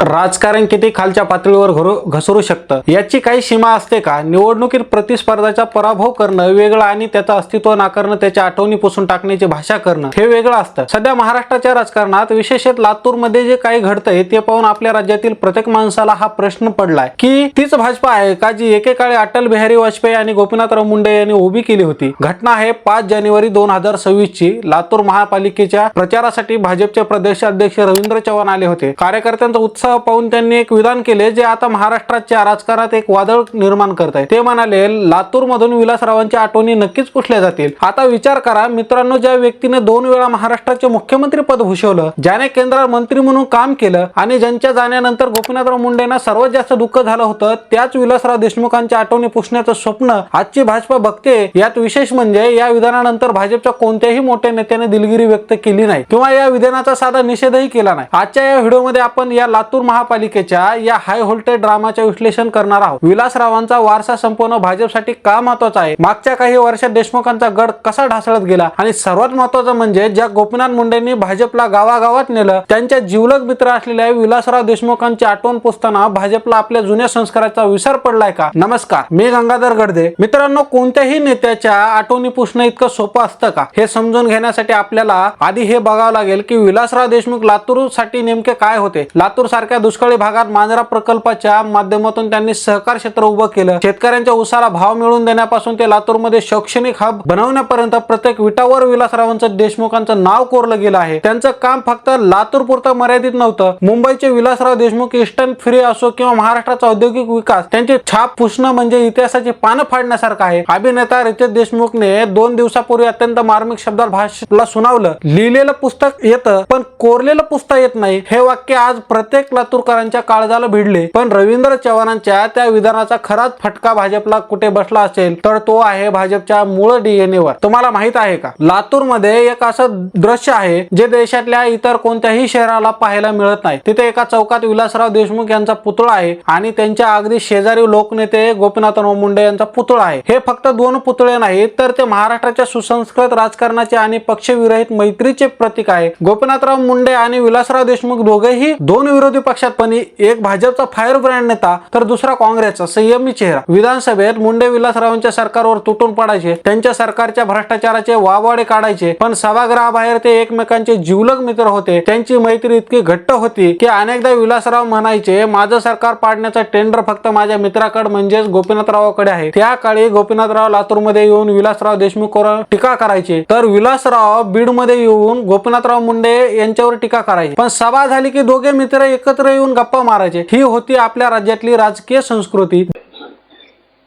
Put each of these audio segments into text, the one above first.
राजकारण किती खालच्या पातळीवर घसरू शकतं? याची काही सीमा असते का? निवडणुकीत प्रतिस्पर्धाचा पराभव करणं वेगळं आणि त्याचं अस्तित्व नाकारणं त्याच्या आठवणी पुसून टाकण्याची भाषा करणं हे वेगळं असतं. सध्या महाराष्ट्राच्या राजकारणात विशेषतः लातूरमध्ये जे काही घडतंय ते पाहून आपल्या राज्यातील प्रत्येक माणसाला हा प्रश्न पडलाय की तीच भाजपा आहे का जी एकेकाळी अटल बिहारी वाजपेयी आणि गोपीनाथराव मुंडे यांनी उभी केली होती? घटना आहे पाच जानेवारी दोन हजार सव्वीस ची लातूर महापालिकेच्या प्रचारासाठी भाजपचे प्रदेशाध्यक्ष रवींद्र चव्हाण आले होते. कार्यकर्त्यांचा उत्साह पाहून त्यांनी एक विधान केले जे आता महाराष्ट्राच्या राजकारणात एक वादळ निर्माण करत आहे ते म्हणाले लातूर मधून विलासरावांच्या आठवणी नक्कीच पुसल्या जातील. आता विचार करा मित्रांनो ज्या व्यक्तीने दोन वेळा महाराष्ट्राचे मुख्यमंत्री पद भूषवलं ज्याने केंद्रात मंत्री म्हणून काम केलं आणि ज्यांच्या जाण्यानंतर गोपीनाथराव मुंडेंना सर्वात जास्त दुःख झालं होतं त्याच विलासराव देशमुखांच्या आठवणी पुसण्याचं स्वप्न आजची भाजपा बघते यात विशेष म्हणजे या विधानानंतर भाजपच्या कोणत्याही मोठ्या नेत्याने दिलगिरी व्यक्त केली नाही. किंवा या विधानाचा साधा निषेधही केला नाही. आजच्या या व्हिडिओमध्ये आपण या लातूर महापालिकेच्या या हाय व्होल्टेज ड्रामाचे विश्लेषण करणार आहोत. विलासरावांचा वारसा संपवणं भाजपसाठी का महत्त्वाचा आहे? मागच्या काही वर्षात देशमुखांचा गड कसा ढासळत गेला? आणि सर्वात महत्वाचं म्हणजे ज्या गोपीनाथ मुंडेंनी भाजपला गावागावात नेलं त्यांच्या जिवलग मित्र असलेल्या विलासराव देशमुखांची आठवण पुसताना भाजपला आपल्या जुन्या संस्काराचा विसर पडलाय का? नमस्कार मी गंगाधर गडदे. मित्रांनो कोणत्याही नेत्याच्या आठवणी पुसणं इतकं सोपं असतं का? हे समजून घेण्यासाठी आपल्याला आधी हे बघावं लागेल की विलासराव देशमुख लातूरसाठी नेमके काय होते? लातूर सारख्या दुष्काळी भागात मांजरा प्रकल्पाच्या माध्यमातून त्यांनी सहकार क्षेत्र उभं केलं. शेतकऱ्यांच्या उसाला भाव मिळवून देण्यापासून ते लातूरमध्ये शैक्षणिक हब बनवण्यापर्यंत प्रत्येक विटावर विलासरावांचं देशमुखांचं नाव कोरलं गेलं आहे. त्यांचं काम फक्त लातूर पुरतं मर्यादित नव्हतं. मुंबईचे विलासराव देशमुख इस्टर्न फ्री असो किंवा महाराष्ट्राचा औद्योगिक विकास त्यांची छाप पुसणं म्हणजे इतिहासाची पानं फाडण्यासारखं आहे. अभिनेता रितेश देशमुखने दोन दिवसापूर्वी अत्यंत मार्मिक शब्दात भाषेला सुनावलं. लिहिलेलं पुस्तक येतं पण कोरलेलं पुस्तक येत नाही. हे वाक्य आज प्रत्येक लातूरकरांच्या काळजाला भिडले. पण रवींद्र चव्हाणांच्या त्या विधानाचा खराच फटका भाजपला कुठे बसला असेल तर तो आहे भाजपच्या मूळ डीएनए वर. तुम्हाला माहीत आहे का? लातूरमध्ये एक असं दृश्य आहे जे देशातल्या इतर कोणत्याही शहराला पाहायला मिळत नाही. तिथे एका चौकात विलासराव देशमुख यांचा पुतळा आहे आणि त्यांच्या अगदी शेजारी लोकनेते गोपीनाथराव मुंडे यांचा पुतळा आहे. हे फक्त दोन पुतळे नाहीत तर ते महाराष्ट्राच्या सुसंस्कृत राजकारणाचे आणि पक्षविरहित मैत्रीचे प्रतीक आहे. गोपीनाथराव मुंडे आणि विलासराव देशमुख दोघेही दोन विरोधी पक्षात पण एक भाजपचा फायर ब्रँड नेता तर दुसरा काँग्रेसचा संयमी चेहरा. विधानसभेत मुंडे विलासरावांच्या सरकारवर तुटून पडायचे त्यांच्या सरकारच्या भ्रष्टाचाराचे वावाडे काढायचे पण सभागृहाबाहेर ते एकमेकांचे जिवलग मित्र होते. त्यांची मैत्री इतकी घट्ट होती की अनेकदा विलासराव म्हणायचे माझं सरकार पाडण्याचा टेंडर फक्त माझ्या मित्राकडे म्हणजेच गोपीनाथरावाकडे आहे. त्या काळी गोपीनाथराव लातूरमध्ये येऊन विलासराव देशमुखवर टीका करायचे. तर विलासराव बीडमध्ये येऊन गोपीनाथराव मुंडे यांच्यावर टीका करायचे. पण सभा झाली की दोघे मित्र एकत्र एकत्र येऊन गप्पा मारायचे. ही होती आपल्या राज्यातली राजकीय संस्कृती.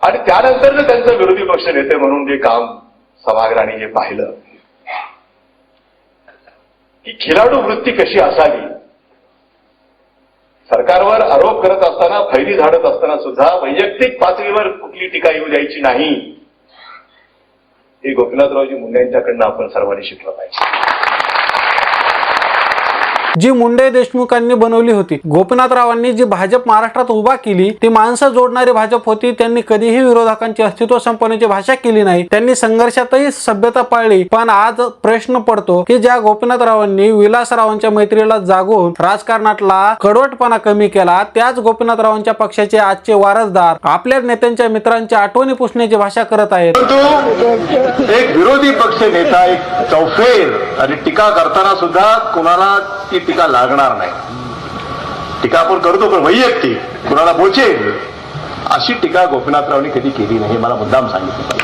आणि त्यानंतर त्यांचं विरोधी पक्ष नेते म्हणून जे काम सभागृहाने जे पाहिलं की खिलाडू वृत्ती कशी असावी? सरकारवर आरोप करत असताना फैरी झाडत असताना सुद्धा वैयक्तिक पातळीवर कुठली टीका येऊ द्यायची नाही हे गोपीनाथरावजी मुंडे यांच्याकडनं आपण सर्वांनी शिकलं पाहिजे. जी मुंडे देशमुखांनी बनवली होती. गोपीनाथरावांनी जी भाजप महाराष्ट्रात उभा केली ती माणसं जोडणारी भाजप होती. त्यांनी कधीही विरोधकांची अस्तित्व संपवण्याची भाषा केली नाही. त्यांनी संघर्षातही सभ्यता पाळली. पण आज प्रश्न पडतो की ज्या गोपीनाथरावांनी विलासरावांच्या मैत्रीला जागून राजकारणातला कडवटपणा कमी केला त्याच गोपीनाथरावांच्या पक्षाचे आजचे वारसदार आपल्या नेत्यांच्या मित्रांच्या आठवणी पुसण्याची भाषा करत आहेत. एक विरोधी पक्ष नेता एक चौफेर आणि टीका करताना सुद्धा कुणाला ती टीका लागणार नाही. टीका आपण करतो पण वैयक्तिक. कुणाला बोचेल अशी टीका गोपीनाथरावनी कधी केली नाही मला मुद्दाम सांगितलं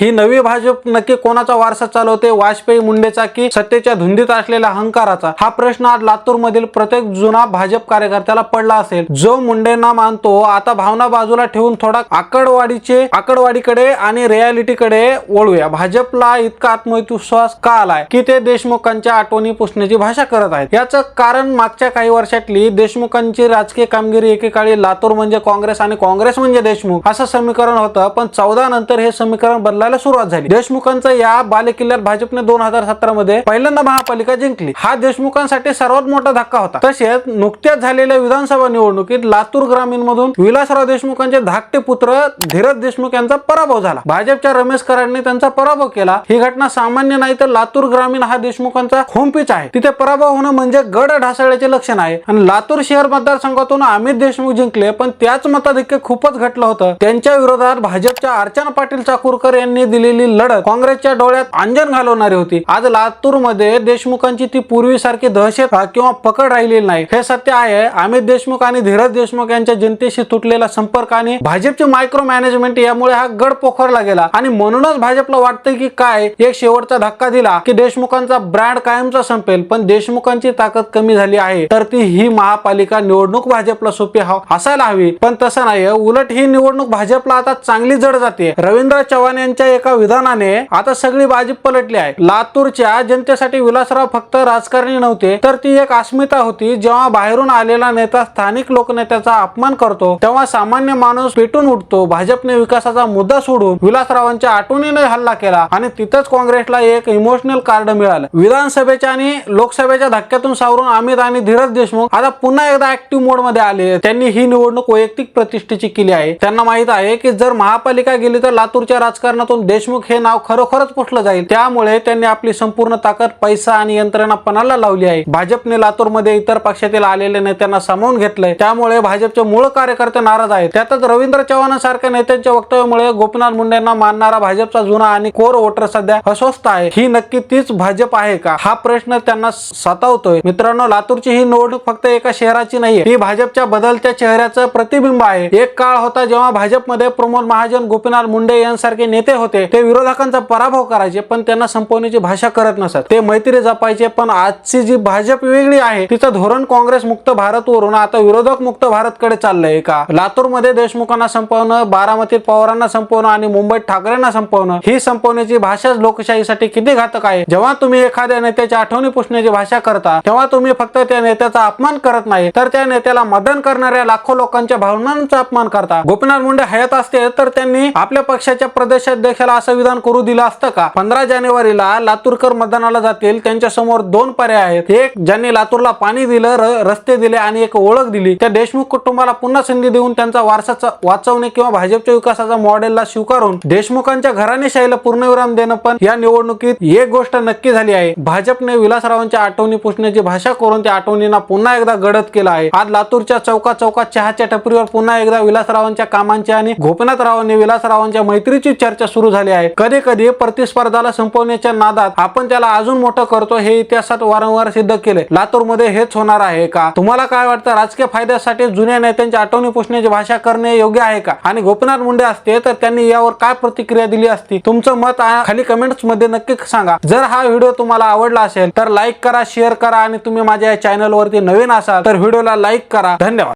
ही नवी भाजप नक्की कोणाचा वारसा चालवते वाजपेयी मुंडेचा की सत्तेच्या धुंदीत असलेल्या अहंकाराचा हा प्रश्न आज लातूर मधील प्रत्येक जुना भाजप कार्यकर्त्याला पडला असेल. जो मुंडेंना मानतो आता भावना बाजूला ठेवून थोडा आकडवाडीचे आकडवाडीकडे आणि रियालिटीकडे वळूया. भाजपला इतका आत्मविश्वास का आलाय? की ते देशमुखांच्या आठवणी पुसण्याची भाषा करत आहेत. याचं कारण मागच्या काही वर्षातली देशमुखांची राजकीय कामगिरी एकेकाळी लातूर म्हणजे काँग्रेस आणि काँग्रेस म्हणजे म्हणजे देशमुख. असं समीकरण होतं पण चौदा नंतर हे समीकरण बदलायला सुरुवात झाली. देशमुखांचा या बालेकिल्ल्यात भाजपने दोन हजार सतरा मध्ये पहिल्यांदा महापालिका जिंकली. हा देशमुखांसाठी सर्वात मोठा धक्का होता. तसेच नुकत्याच झालेल्या विधानसभा निवडणुकीत लातूर ग्रामीण मधून विलासराव देशमुखांचे धाकटे पुत्र धीरज देशमुख यांचा पराभव झाला. भाजपच्या रमेश कराडने त्यांचा पराभव केला. ही घटना सामान्य नाही तर लातूर ग्रामीण हा देशमुखांचा होमपीच आहे. तिथे पराभव होणं म्हणजे गड ढासळण्याचे लक्षण आहे. आणि लातूर शहर मतदारसंघातून अमित देशमुख जिंकले पण त्याच मताधिक्य खूपच घटलं होतं. त्यांच्या विरोधात भाजपच्या अर्चना पाटील चाकूरकर यांनी दिलेली लढत काँग्रेसच्या डोळ्यात अंजन घालवणारी होती. आज लातूरमध्ये देशमुखांची ती पूर्वीसारखी दहशत किंवा पकड राहिलेली नाही. हे सत्य आहे. अमित देशमुख आणि धीरज देशमुख यांच्या जनतेशी तुटलेला संपर्क आणि भाजपचे मायक्रो मॅनेजमेंट यामुळे हा गड पोखरला गेला. आणि म्हणूनच भाजपला वाटतं की काय? एक शेवटचा धक्का दिला की देशमुखांचा ब्रँड कायमचा संपेल. पण देशमुखांची ताकद कमी झाली आहे. तर ती ही महापालिका निवडणूक भाजपला सोपी असायला हवी. पण तसं नाही उलट ही निवडणूक भाजपला आता चांगली जड जाते. रवींद्र चव्हाण यांच्या एका विधानाने आता सगळी बाजी पलटली आहे. लातूरच्या जनतेसाठी विलासराव फक्त राजकारणी नव्हते तर ती एक अस्मिता होती. जेव्हा बाहेरून आलेला नेता स्थानिक लोकनेत्याचा अपमान करतो तेव्हा सामान्य माणूस पेटून उठतो. भाजपने विकासाचा मुद्दा सोडून विलासरावांच्या आठवणीने हल्ला केला आणि तिथंच काँग्रेसला एक इमोशनल कार्ड मिळालं. विधानसभेच्या आणि लोकसभेच्या धक्क्यातून सावरून अमित आणि धीरज देशमुख आता पुन्हा एकदा ऍक्टिव्ह मोडमध्ये आले. त्यांनी ही निवडणूक वैयक्तिक प्रतिष्ठेची केली आहे. त्यांना माहीत आहे की जर महापालिका गेली तर लातूरच्या राजकारणातून देशमुख हे नाव खरोखरच पुसलं जाईल. त्यामुळे त्यांनी आपली संपूर्ण ताकद पैसा आणि यंत्रणा पणाला लावली आहे. भाजपने लातूरमध्ये इतर पक्षातील आलेल्या नेत्यांना सामावून घेतलंय. त्यामुळे भाजपचे मूळ कार्यकर्ते नाराज आहेत. त्यातच रवींद्र चव्हाणांसारख्या नेत्यांच्या वक्तव्यामुळे गोपीनाथ मुंडेंना मानणारा भाजपचा जुना आणि कोर वोटर सध्या अस्वस्थ आहे. ही नक्की तीच भाजप आहे का? हा प्रश्न त्यांना सतावतोय. मित्रांनो लातूरची ही निवडणूक फक्त एका शहराची नाहीये. ही भाजपच्या बदलत्या चेहऱ्याचं प्रतिबिंब आहे. एक काळ होता जेव्हा भाजपमध्ये प्रमोद महाजन गोपीनाथ मुंडे यांसारखे नेते होते ते विरोधकांचा पराभव करायचे पण त्यांना संपवण्याची भाषा करत नसत. ते मैत्री जपायचे पण आजची जी भाजप वेगळी आहे तिचं धोरण काँग्रेस मुक्त भारत वरून आता विरोधक मुक्त भारत कडे चाललंय का? लातूरमध्ये देशमुखांना संपवणं बारामतीत पवारांना संपवणं आणि मुंबईत ठाकरेंना संपवणं ही संपवण्याची भाषाच लोकशाहीसाठी किती घातक आहे? जेव्हा तुम्ही एखाद्या नेत्याच्या आठवणी पुसण्याची भाषा करता तेव्हा तुम्ही फक्त त्या नेत्याचा अपमान करत नाही तर त्या नेत्याला मदन करणाऱ्या लाखो लोकांच्या भावनांचा अपमान करता. गोपीनाथ मुंडे हयात असते तर त्यांनी आपल्या पक्षाच्या प्रदेशाध्यक्षाला असं विधान करू दिलं असतं का? पंधरा जानेवारीला लातूरकर मतदानाला जातील. त्यांच्यासमोर दोन पर्याय आहेत. एक ज्यांनी लातूरला पाणी दिलं रस्ते दिले आणि एक ओळख दिली त्या देशमुख कुटुंबाला पुन्हा संधी देऊन त्यांचा वारसा वाचवणे किंवा भाजपच्या विकासाचा मॉडेलला स्वीकारून देशमुखांच्या घराणेशाहीला पूर्णविराम देणं पण या निवडणुकीत एक गोष्ट नक्की झाली आहे. भाजपने विलासरावांच्या आठवणी पुसण्याची भाषा करून त्या आठवणींना पुन्हा एकदा गडद केला आहे. आज लातूरच्या चौका चौकात चहाच्या टपरीवर पुन्हा एकदा विलासराव रावांच्या कामांची आणि गोपीनाथरावांनी विलासरावांच्या मैत्रीची चर्चा सुरू झाली आहे. कधी कधी प्रतिस्पर्धाला संपवण्याच्या नादात आपण त्याला अजून मोठं करतो हे इतिहासात वारंवार सिद्ध केले लातूरमध्ये हेच होणार आहे का? तुम्हाला काय वाटतं? राजकीय फायद्यासाठी जुन्या नेत्यांची आठवणी पुसण्याची भाषा करणे योग्य आहे का? आणि गोपीनाथ मुंडे असते तर त्यांनी यावर काय प्रतिक्रिया दिली असती? तुमचं मत खाली कमेंट्समध्ये नक्की सांगा. जर हा व्हिडिओ तुम्हाला आवडला असेल तर लाईक करा शेअर करा आणि तुम्ही माझ्या या चॅनल वरती नवीन असाल तर व्हिडिओला लाईक करा. धन्यवाद.